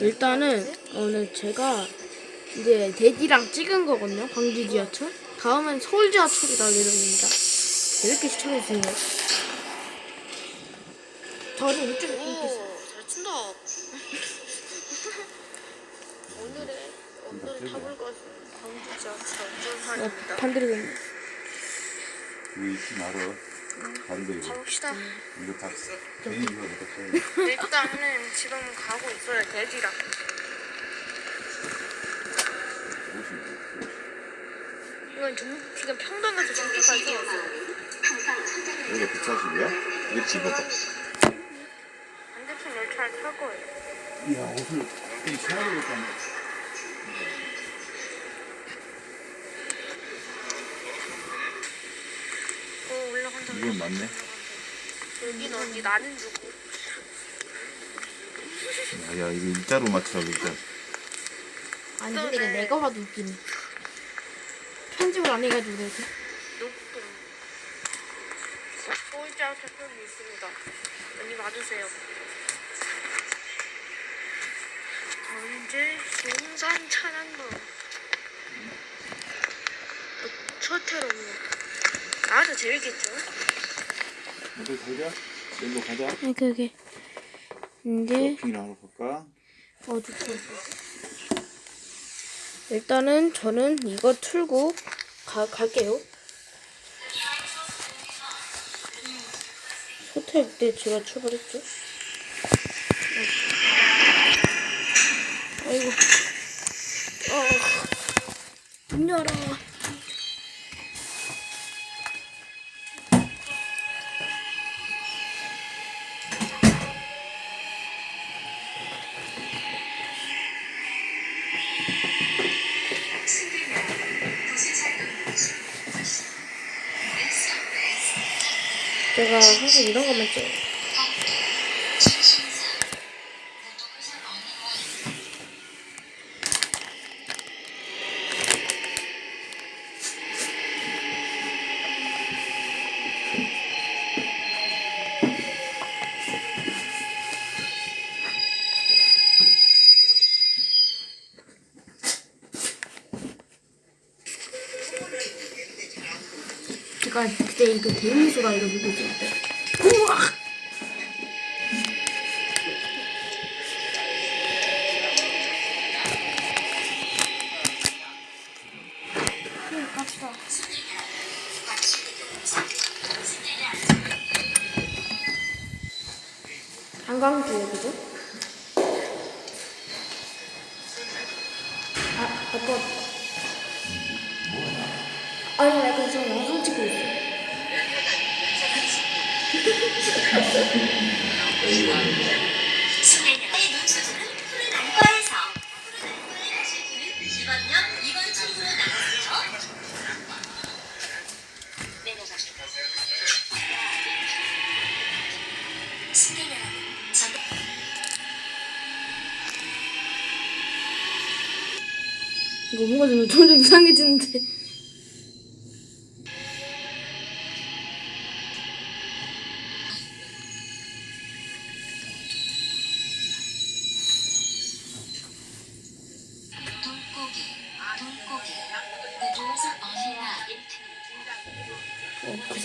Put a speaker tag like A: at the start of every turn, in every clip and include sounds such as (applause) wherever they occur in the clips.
A: 일단은 오늘 제가 이제 대지랑 찍은 거거든요. 광주 지하철. 다음엔 서울 지하철이 날 예정입니다. 이렇게 시청해주세요. 저는 이쪽에 이렇게 있어요.
B: 잘 친다. (laughs) 오늘의 오늘 타볼 것은 광주 지하철 전환입니다.
A: 어, 반대로 됐네.
C: 이거 잊지 말어. 다른 데 이거.
B: 가봅시다.
C: 이거 다 괜히 이거 못했어.
B: 일단은 지금 가고 있어요 대지랑. 이건 좀 지금 평동에서 전주까지
C: 여기가 140이야? 이거 집어 봐.
B: 반대편 열차를 탈 거예요.
C: 이야, 옷을 좀 사야 되겠다.
B: 어 올라간다.
C: 이건 맞네.
B: 여긴 어디 나는 누구?
C: 야, 야, 이거 일자로 맞추라고, 일자.
A: 아니 근데 이게 내가 봐도 웃기네. 편집을 안 해가지고 내가.
B: 녹동. 서울자 대표이 있습니다. 많이 와주세요. 언제 용산 차량로 서태로 나도 재밌겠죠?
C: 어디 가자? 여기로 가자.
A: 네, 그게 이제
C: 쇼핑이나 하러 갈까?
A: 어디서? 일단은 저는 이거 틀고 가, 갈게요. 호텔 때 제가 출발했죠. 아이고. 어. 문 열어. 제가 항상 이런 것만 찍어 그때 이거 대미소가 이거 누구 있을 때. 우와! 응, 갑시다. 한강주 여기죠?
D: 이번역 2번 출구로 나가세요. 내려가세요. 승객 여러분, 전
A: 이거 뭔가 좀 점점 이상해지는데.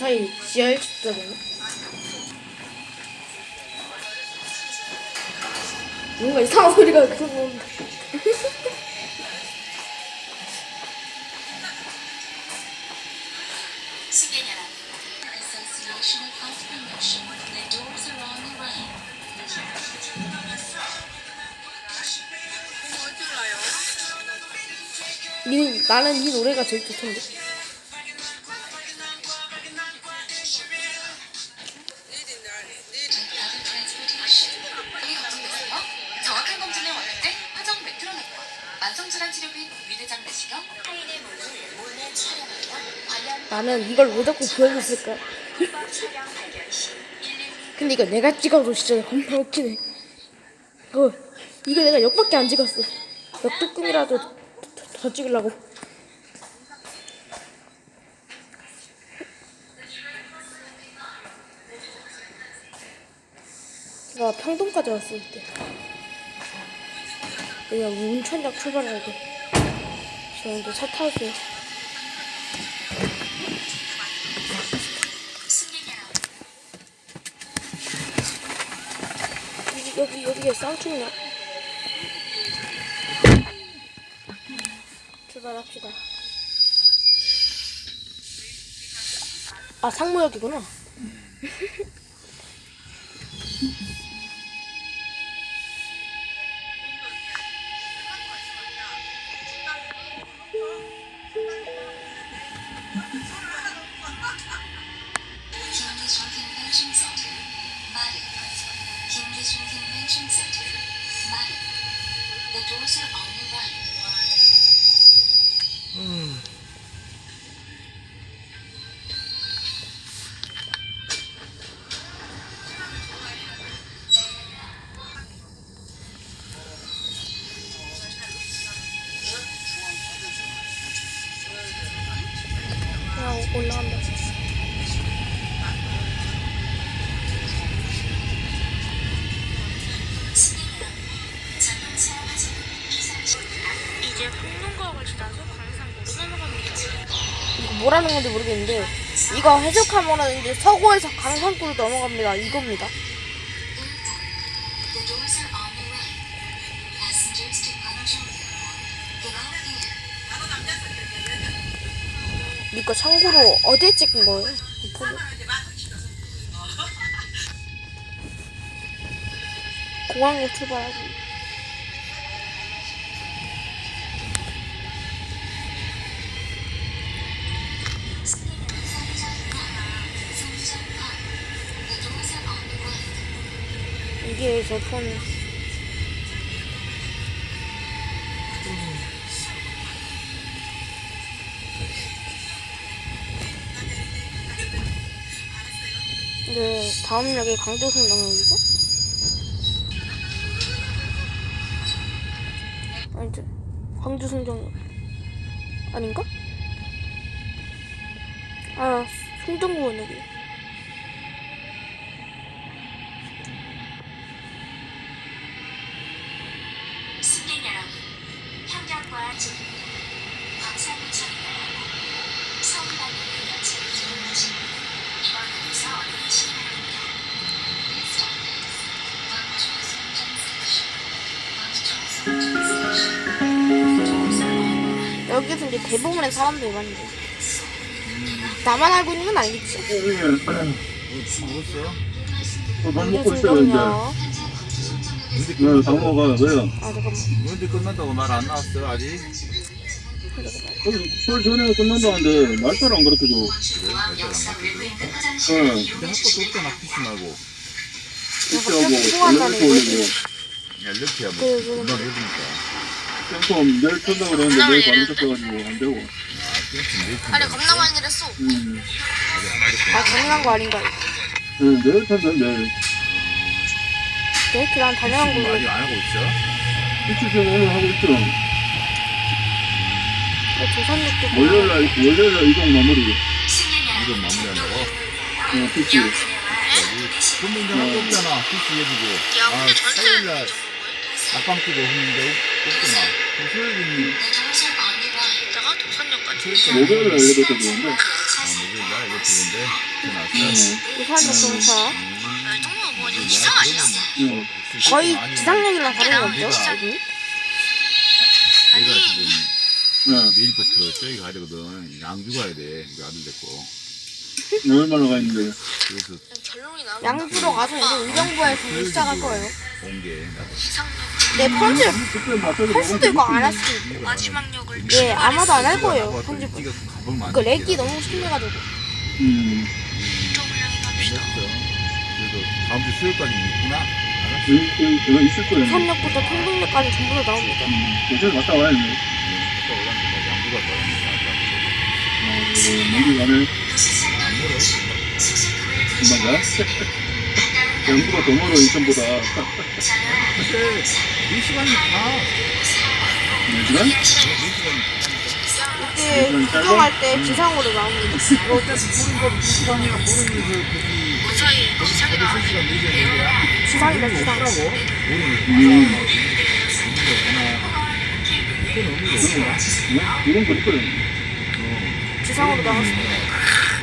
A: 어, 그 사이 지하에 있다잖아. 뭔가 이상한 소리가
D: right.
A: 니, 나는 이 노래가 제일 좋던데.
D: 만성질환 치료 및 위대장 내시경 타인의 몸을 몰래 촬영하여 관련
A: 나는 이걸 왜 자꾸 보여줬을까?
D: 불법 촬영 발견 시 112
A: 근데 이거 내가 찍어도 진짜 겁나 웃기네. 어, 이거 내가 역밖에 안 찍었어. 역조금이라도 더, 더 찍으려고. 제가 평동까지 왔을 때. 그냥 운천역 출발해야 돼. 저 이제 차 탈게요. 여기, 여기, 여기에 쌍충이야. 출발합시다. 아, 상무역이구나. (laughs)
B: 我
A: 们先 뭐라는 건지 모르겠는데 이거 해석하면은 이제 서구에서 강산구로 넘어갑니다. 이겁니다. 이거 참고로 어디에 찍은 거예요? 이 포즈? 공항에 출발하기. 이게 제 폰. 네, 다음 역이 강조선 영역이죠? 아니죠. 광주승정역. 아닌가? 아, 송정구 원역이.
D: 승
A: 여기서 이제 대부분의 사람들이 많은데. 나만 알고 있는 건 아니겠지?
C: 먹었어?
A: 광주
C: 어, 밥 먹고 있어요 이제. 근데 그 장모가 왜요?
A: 아, 잠깐만.
C: 끝난다고 말 안 나왔어 아직?
A: 잠깐만.
C: 설 전에 끝난다는데 말투를 안 그렇게 줘.
D: 역사 외부인
C: 응.
D: 끝화장실을
C: 근데
D: 이용해
C: 학교도 없잖아. 피시 말고. 피시하고
A: 통화한다네,
C: 연락처 올리고.
A: 이거.
C: 연락처야
A: 그,
C: 뭐.
A: 그,
C: 금방 해주니까. 쌤좀 내일 튼다 그러는데 내일 밤 늦었어가지고 안 되고. 아, 내일 튼다.
B: 아니 겁나 많이 내렸어.
C: 음.
A: 아, 당연한 거 아닌가?
C: 응, 내일 탄다 내일.
A: 네, 그냥 당연한
C: 지금
A: 걸로.
C: 아직 안 하고 있어? 피치 지금 오늘 하고 있죠.
A: 조선역도
C: 월요일 날, 월요일 날 이동 마무리. 이동 마무리한다고? 어, 근데 이제 하고 없잖아. 피치 해주고.
B: 야
C: 아, 화요일 날 낙방 뛰고 했는데 없- 없구나. 그
D: right.
B: 내가 도산역까지.
C: 수요일 목요일 날 이렇게 되는데. 아, 목요일 날 이렇게 되는데. 전화 왔어.
A: 부산역 정차.
B: 야, 이 정도면 뭐가 좀 이상 아니야?
C: 응.
A: 거의
C: 아니,
A: 지상역이랑 다른 거 없죠? 여기?
C: 내가 지금 네. 내일부터 저기 가야 되거든. 양주 가야 돼. 우리 아들 데리고. 얼마나 가 있는데? 그래서
B: 결론이
A: 양주로 가서 이제 의정부에서 이제 시작할 거예요.
C: 온 게. 나도.
B: 이상역
A: 네, 편집 할 수도 있고 안 할 수도 있고.
B: 마지막 역을
A: 예, 아마도 안 할 거예요. 편집. 그. 렉이 너무 심해가지고.
C: 음.
B: 향해 갑시다.
C: 다음 주 수요일까지 있구나. 알았어. 그, 있을 거예요.
A: 부산역부터 평동역까지 전부 다 나옵니다.
C: 예전에 갔다 와야 돼. 갔다 오라니까 양주 갔다 오라니까. 여기 가네. 금방 가? 양주가 더 멀어, 인천보다. 근데 이 시간이 다. 네 시간? 네 시간이
A: 이 때 구경할 때 지상으로 나옵니다.
C: 이거 어차피 보는 거 2시간이야. 보는 거 그기.
B: 무사히 지상에 나와.
C: 3시간 4시간 얘기야.
A: 지상이다, 지상.
C: 오라고? 모르는 거. 음. 응? 이건 그럴 거예요.
A: 지상으로 나갔습니다.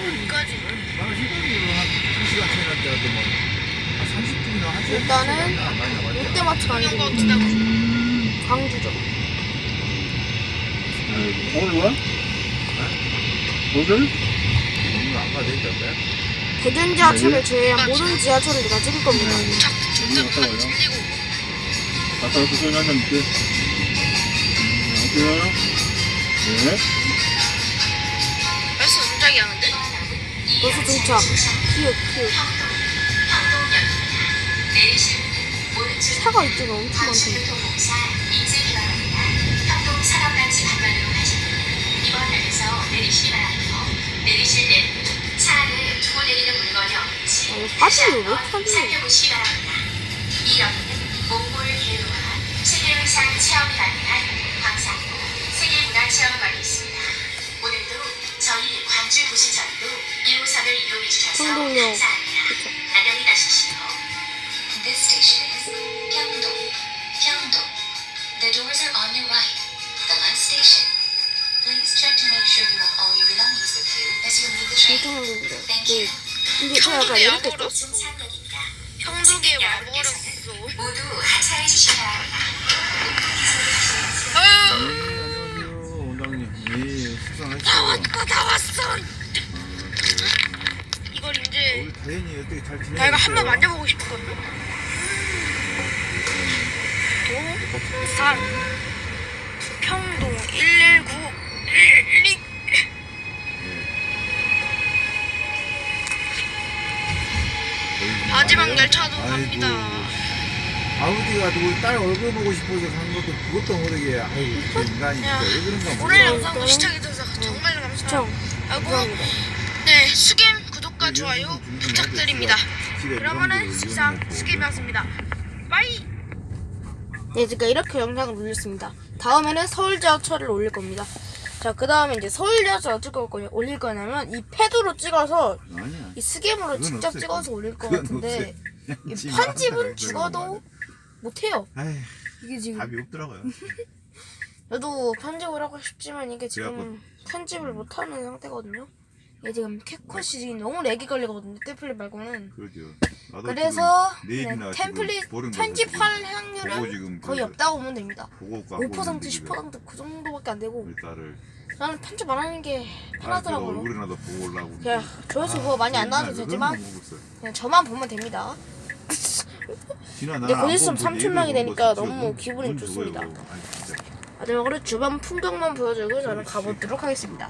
B: 여기까지.
C: 나는 시간이 한 2시간 차이 날 때가 뭐, 한 30분이나 1시간
A: 일단은. 롯데마트가
B: 이런 거 어쩌다고.
A: 광주죠.
C: 오늘 와? 오늘?
E: 오늘 안 가도 되겠다.
A: 대전 지하철을 제외한 모든 지하철을 내가 찍을 겁니다.
C: 갔다 와요.
B: 틀리고.
C: 갔다 와서 소리 한잔 먹게. 어때요? 네.
B: 벌써 동작이 하는데?
A: 벌써 도착. 키읔 키읔. 차가 이쪽에 엄청 많던데. 사진을 왜?
D: 살펴보시기 바랍니다. 이 역에는 몽골 개로와 세계의상 체험이 가능한 광산도 세계문화 체험관이 있습니다. 오늘도 저희 광주 도시전도 1호선을 이용해 주셔서. 감사합니다. 안녕히 가십시오. This station is Pyeongdong. Pyeongdong. The doors are on your right. The last station.
A: 많은데.
D: Thank you.
A: 근데 저 약간 이렇게 떴어.
B: 형독에 와버렸어.
D: 모두 하차해 주시기 바랍니다.
B: 아유,
E: 네, 안녕하세요, 원장님. 예, 식사하셨어요.
B: 다 왔어. 이걸 이제
E: 우리 다현이 어떻게 잘 지내고
B: 나 이거 한번
E: 있어요?
B: 만져보고 싶거든. 도, 부산, 평동 119 112.
E: 거의
B: 마지막? 열차도
E: 아이고,
B: 갑니다.
E: 아버지가 우리 딸 얼굴 보고 싶어서 간 것도 그것도 모르게 아이고 저 인간이 진짜 왜 그런가
B: 오늘
E: 몰라.
B: 영상도 시청해주셔서 정말 감사합니다.
A: 시청.
B: 하고
A: 감사합니다.
B: 네 수겜 구독과 좋아요 부탁드립니다. 그러면은 시상 수겜이었습니다. 빠이.
A: 네, 제가 이렇게 영상을 올렸습니다. 다음에는 서울 지하철을 올릴 겁니다. 자, 그 다음에 이제 서울 지하철 어떻게 올 거냐, 올릴 거냐면 이 패드로 찍어서
E: 아니야.
A: 이 스캠으로
E: 그건
A: 직접
E: 없어요.
A: 찍어서 올릴 것
E: 그건
A: 같은데
E: 없어요.
A: 이 편집은 죽어도 못해요.
E: 아이,
A: 이게 지금
E: 답이 없더라고요.
A: 저도 편집을 하고 싶지만 이게 지금 편집을 못하는 상태거든요. 이게 지금 캡컷이 지금 너무 렉이 걸리거든요. 템플릿 말고는.
E: 나도
A: 그래서
E: 네
A: 네, 템플릿 편집할 확률은
E: 지금
A: 거의
E: 그
A: 없다고 보면 됩니다.
E: 보고 갖고 하고
A: 5%
E: 있는데 지금
A: 10%그 정도밖에 안 되고 저는 편집 안 하는 게
E: 아,
A: 편하더라고요. 그냥 조회수 뭐 많이 안 나와도 되지만 그냥 저만 보면 됩니다. 근데 곧 있으면 3천 명이 되니까 너무 기분이 좋습니다. 마지막으로 주변 풍경만 보여주고 저는 가보도록 하겠습니다.